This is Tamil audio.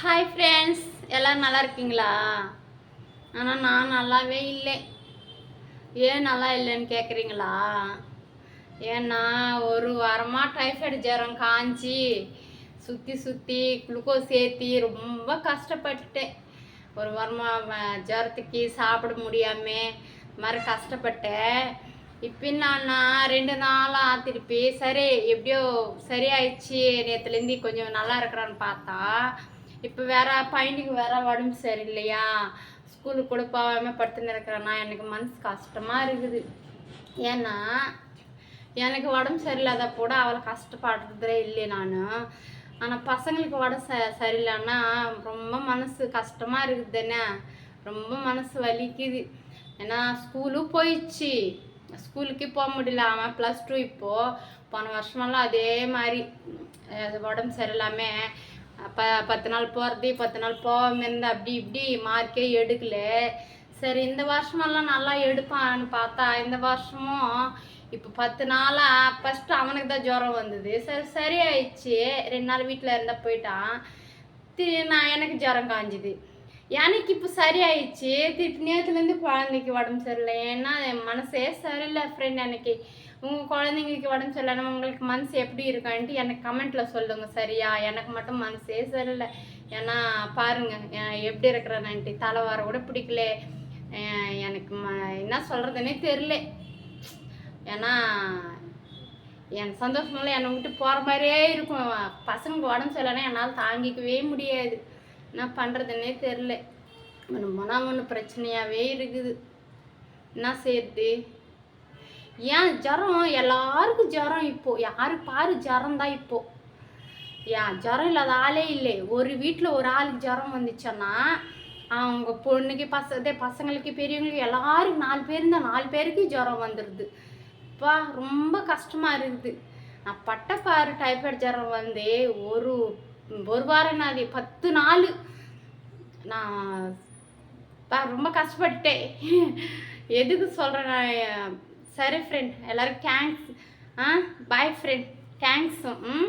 ஹாய் ஃப்ரெண்ட்ஸ் எல்லோரும் நல்லா இருக்கீங்களா? ஆனால் நான் நல்லாவே இல்லை. ஏன் நல்லா இல்லைன்னு கேட்குறீங்களா ஏன்னா ஒரு வாரமாக டைஃபாய்டு ஜுரம் காஞ்சி சுற்றி சுற்றி குளுக்கோஸ் ஏற்றி ரொம்ப கஷ்டப்பட்டுட்டேன். ஒரு வாரமாக ஜுரத்துக்கு சாப்பிட முடியாமல் மாதிரி கஷ்டப்பட்டேன். இப்போ நான் ரெண்டு நாளாக திருப்பி சரி எப்படியோ சரியாயிடுச்சு. நேற்றுலேருந்து கொஞ்சம் நல்லா இருக்கிறான்னு பார்த்தா இப்போ வேற பையனுக்கு வேற உடம்பு சரியில்லையா? ஸ்கூலுக்கு கூட போகாமல் படுத்துன்னு இருக்கிறேன்னா எனக்கு மனசு கஷ்டமாக இருக்குது. ஏன்னா எனக்கு உடம்பு சரியில்லாத கூட அவளை கஷ்டப்படுறதே இல்லை நான். ஆனால் பசங்களுக்கு உடம்பு ச சரியில்லைன்னா ரொம்ப மனசு கஷ்டமாக இருக்குது தானே ரொம்ப மனசு வலிக்குது. ஏன்னா ஸ்கூலும் போயிடுச்சு. ஸ்கூலுக்கே போக முடியல. அவன் ப்ளஸ் டூ இப்போது போன வருஷமெல்லாம் அதே மாதிரி. அது உடம்பு சரியில்லாமல் ப பத்து நாள் போகிறது பத்து நாள் போகாமல் இருந்து அப்படி இப்படி மார்க்கே எடுக்கல. சரி இந்த வருஷமெல்லாம் நல்லா எடுப்பான்னு பார்த்தா இந்த வருஷமும் இப்போ பத்து நாளாக ஃபஸ்ட்டு அவனுக்கு தான் ஜுரம் வந்தது. சரி சரியாயிடுச்சு. ரெண்டு நாள் வீட்டில் இருந்தால் போயிட்டான். திரு நான் எனக்கு ஜுரம் காஞ்சுது. எனக்கு இப்போ சரியாயிடுச்சு. திருப்பி நேற்றுலேருந்து குழந்தைக்கு உடம்பு சரியில்லை. ஏன்னா என் மனசே சரியில்லை ஃப்ரெண்ட் எனக்கு. உங்கள் குழந்தைங்களுக்கு உடம்பு சரியில்லைன்னா உங்களுக்கு மனசு எப்படி இருக்கான்ட்டு எனக்கு கமெண்ட்டில் சொல்லுங்கள் சரியா? எனக்கு மட்டும் மனசே சரியில்லை. ஏன்னா பாருங்கள் எப்படி இருக்கிறேன்ட்டு. தலை வர கூட பிடிக்கல. எனக்கு ம என்ன சொல்கிறதுனே தெரில ஏன்னா என் சந்தோஷமெல்லாம் என்னை விட்டு போகிற மாதிரியே இருக்கும். பசங்களுக்கு உடம்பு சரியில்லைன்னா என்னால் தாங்கிக்கவே முடியாது. என்ன பண்ணுறதுன்னே தெரில ஒன்று மனம் ஒன்று பிரச்சனையாகவே இருக்குது. என்ன செய்யுது ஏன் ஜுரம்? எல்லாருக்கும் ஜுரம் இப்போ. யாரு பாரு ஜுரம் தான் இப்போ. ஏன் ஜுரம் இல்லாத ஆளே இல்லை. ஒரு வீட்டில் ஒரு ஆளுக்கு ஜரம் வந்துச்சோன்னா அவங்க பொண்ணுக்கு பச இதே பசங்களுக்கு பெரியவங்களுக்கு எல்லாருக்கும் நாலு பேர் இருந்தால் நாலு பேருக்கு ஜுரம் வந்துடுது அப்பா ரொம்ப கஷ்டமாக இருக்குது. நான் பட்ட பாரு டைஃபாய்டு ஜுரம் வந்து ஒரு ஒரு வாரம் நான் பத்து நாள். நான் ரொம்ப கஷ்டப்பட்டேன் எதுக்கு சொல்கிறேன் நான்? சரி ஃப்ரெண்ட் எல்லோரும் தேங்க்ஸ் ஆ பாய் ஃப்ரெண்ட் தேங்க்ஸ் ம்.